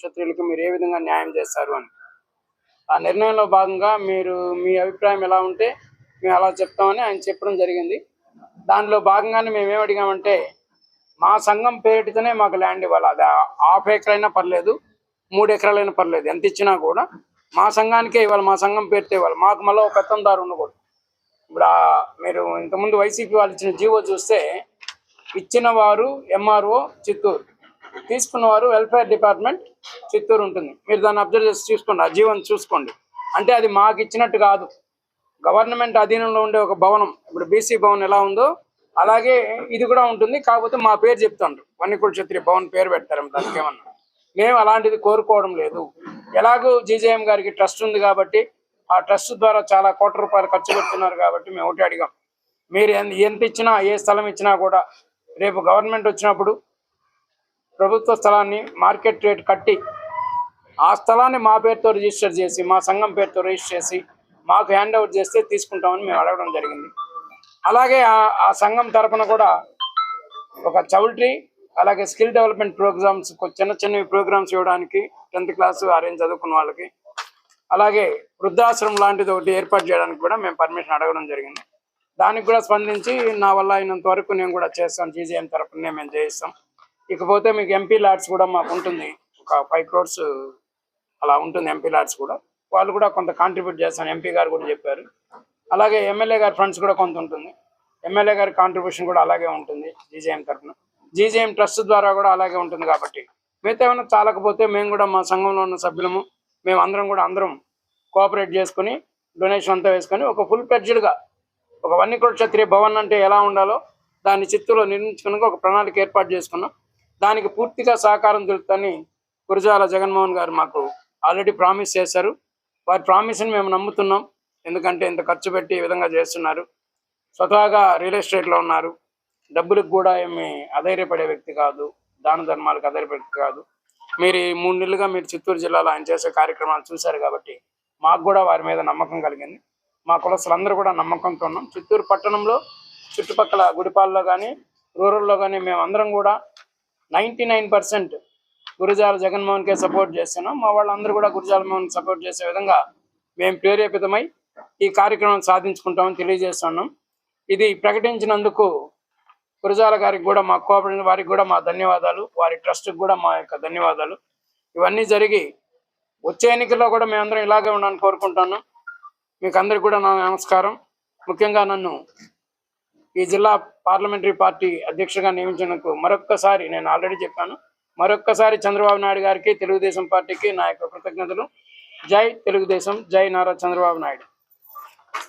క్షత్రియులకు మీరు ఏ విధంగా న్యాయం చేస్తారు అని. ఆ నిర్ణయంలో భాగంగా మీరు మీ అభిప్రాయం ఎలా ఉంటే మేము అలా చెప్తామని ఆయన చెప్పడం జరిగింది. దానిలో భాగంగానే మేము ఏమడిగామంటే అడిగామంటే మా సంఘం పేరిటితోనే మాకు ల్యాండ్ ఇవ్వాలి. అది హాఫ్ ఎకర్ అయినా పర్లేదు మూడు ఎకరాలైనా పర్లేదు. ఎంత ఇచ్చినా కూడా మా సంఘానికే ఇవ్వాలి మా సంఘం పేరుతో ఇవ్వాలి. మాకు మళ్ళీ ఒక పెత్తందారు ఉండకూడదు. ఇప్పుడు మీరు ఇంతకుముందు వైసీపీ వాళ్ళు ఇచ్చిన జీవో చూస్తే ఇచ్చిన వారు ఎంఆర్ఓ చిత్తూరు. తీసుకున్నవారు వెల్ఫేర్ డిపార్ట్మెంట్ చిత్తూరు ఉంటుంది. మీరు దాన్ని అబ్జర్వ్ చేసి చూసుకోండి. ఆ జీవోని చూసుకోండి. అంటే అది మాకు ఇచ్చినట్టు కాదు. గవర్నమెంట్ అధీనంలో ఉండే ఒక భవనం ఇప్పుడు బీసీ భవన్ ఎలా ఉందో అలాగే ఇది కూడా ఉంటుంది. కాకపోతే మా పేరు చెప్తాండ్రు. వన్నికుల క్షత్రియ భవన్ పేరు పెడతారు దానికి ఏమన్నా మేము అలాంటిది కోరుకోవడం లేదు. ఎలాగూ జీజేఎం గారికి ట్రస్ట్ ఉంది కాబట్టి ఆ ట్రస్ట్ ద్వారా చాలా కోట్ల రూపాయలు ఖర్చు పెడుతున్నారు కాబట్టి మేము ఒకటి అడిగాం. మీరు ఎంత ఇచ్చినా ఏ స్థలం ఇచ్చినా కూడా రేపు గవర్నమెంట్ వచ్చినప్పుడు ప్రభుత్వ స్థలాన్ని మార్కెట్ రేట్ కట్టి ఆ స్థలాన్ని మా పేరుతో రిజిస్టర్ చేసి మా సంఘం పేరుతో రిజిస్టర్ చేసి మాకు హ్యాండ్ ఓవర్ చేస్తే తీసుకుంటామని మేము అడగడం జరిగింది. అలాగే ఆ- సంఘం తరపున కూడా ఒక చౌల్ట్రీ అలాగే స్కిల్ డెవలప్మెంట్ ప్రోగ్రామ్స్ చిన్న చిన్నవి ప్రోగ్రామ్స్ ఇవ్వడానికి టెన్త్ క్లాస్ అరేంజ్ చదువుకున్న వాళ్ళకి అలాగే వృద్ధాశ్రమం లాంటిది ఒకటి ఏర్పాటు చేయడానికి కూడా మేము పర్మిషన్ అడగడం జరిగింది. దానికి కూడా స్పందించి నా వల్ల అయినంత వరకు నేను కూడా చేస్తాను జీజీఎం తరపునే మేము చేయిస్తాం. ఇకపోతే మీకు ఎంపీ లాడ్స్ కూడా మాకు ఉంటుంది. ఒక ఫైవ్ క్రోర్స్ అలా ఉంటుంది ఎంపీ లాడ్స్ కూడా. వాళ్ళు కూడా కొంత కాంట్రిబ్యూట్ చేస్తాను ఎంపీ గారు కూడా చెప్పారు. అలాగే ఎమ్మెల్యే గారి ఫండ్స్ కూడా కొంత ఉంటుంది. ఎమ్మెల్యే గారి కాంట్రిబ్యూషన్ కూడా అలాగే ఉంటుంది జీజేఎం తరఫున. జీజేఎం ట్రస్ట్ ద్వారా కూడా అలాగే ఉంటుంది కాబట్టి. మిగతా ఏమైనా చాలకపోతే మేము కూడా మా సంఘంలో ఉన్న సభ్యులము మేము అందరం కూడా అందరం కోఆపరేట్ చేసుకుని డొనేషన్ అంతా వేసుకొని ఒక ఫుల్గా ఒక వన్నికోట క్షత్రియ భవన్ అంటే ఎలా ఉండాలో దాన్ని చిత్తూరులో నిర్మించుకుని ఒక ప్రణాళిక ఏర్పాటు చేసుకున్నాం. దానికి పూర్తిగా సహకారం దొరుకుతుందని గురజాల జగన్మోహన్ గారు మాకు ఆల్రెడీ ప్రామిస్ చేశారు. వారి ప్రామిస్ని మేము నమ్ముతున్నాం. ఎందుకంటే ఇంత ఖర్చు పెట్టి ఈ విధంగా చేస్తున్నారు. స్వతహాగా రియల్ ఎస్టేట్లో ఉన్నారు. డబ్బులకు కూడా ఏమి అధైర్యపడే వ్యక్తి కాదు. దాన ధర్మాలకు అధైర్యపడే వ్యక్తి కాదు. మీరు ఈ మూడు నెలలుగా మీరు చిత్తూరు జిల్లాలో ఆయన చేసే కార్యక్రమాలు చూశారు కాబట్టి మాకు కూడా వారి మీద నమ్మకం కలిగింది. మా కులస్తులందరూ కూడా నమ్మకంతో ఉన్నాం. చిత్తూరు పట్టణంలో చుట్టుపక్కల గుడిపాల్లో కానీ రూరల్లో కానీ మేము అందరం కూడా నైంటీ నైన్ పర్సెంట్ గురుజాల జగన్మోహన్కే సపోర్ట్ చేస్తున్నాం. మా వాళ్ళందరూ కూడా గురుజాల మోహన్ సపోర్ట్ చేసే విధంగా మేము ప్రేరేపితమై ఈ కార్యక్రమం సాధించుకుంటామని తెలియజేస్తున్నాం. ఇది ప్రకటించినందుకు గురజాల గారికి కూడా మా కోఆపరేటివ్ వారికి కూడా మా ధన్యవాదాలు. వారి ట్రస్ట్కి కూడా మా యొక్క ధన్యవాదాలు. ఇవన్నీ జరిగి వచ్చే ఎన్నికల్లో కూడా మేమందరం ఇలాగే ఉండాలని కోరుకుంటాను మీకు అందరికి కూడా నా నమస్కారం. ముఖ్యంగా నన్ను ఈ జిల్లా పార్లమెంటరీ పార్టీ అధ్యక్షుడిగా నియమించినందుకు మరొక్కసారి నేను ఆల్రెడీ చెప్పాను. మరొక్కసారి చంద్రబాబు నాయుడు గారికి తెలుగుదేశం పార్టీకి నా యొక్క కృతజ్ఞతలు. జై తెలుగుదేశం జై నారా చంద్రబాబు నాయుడు.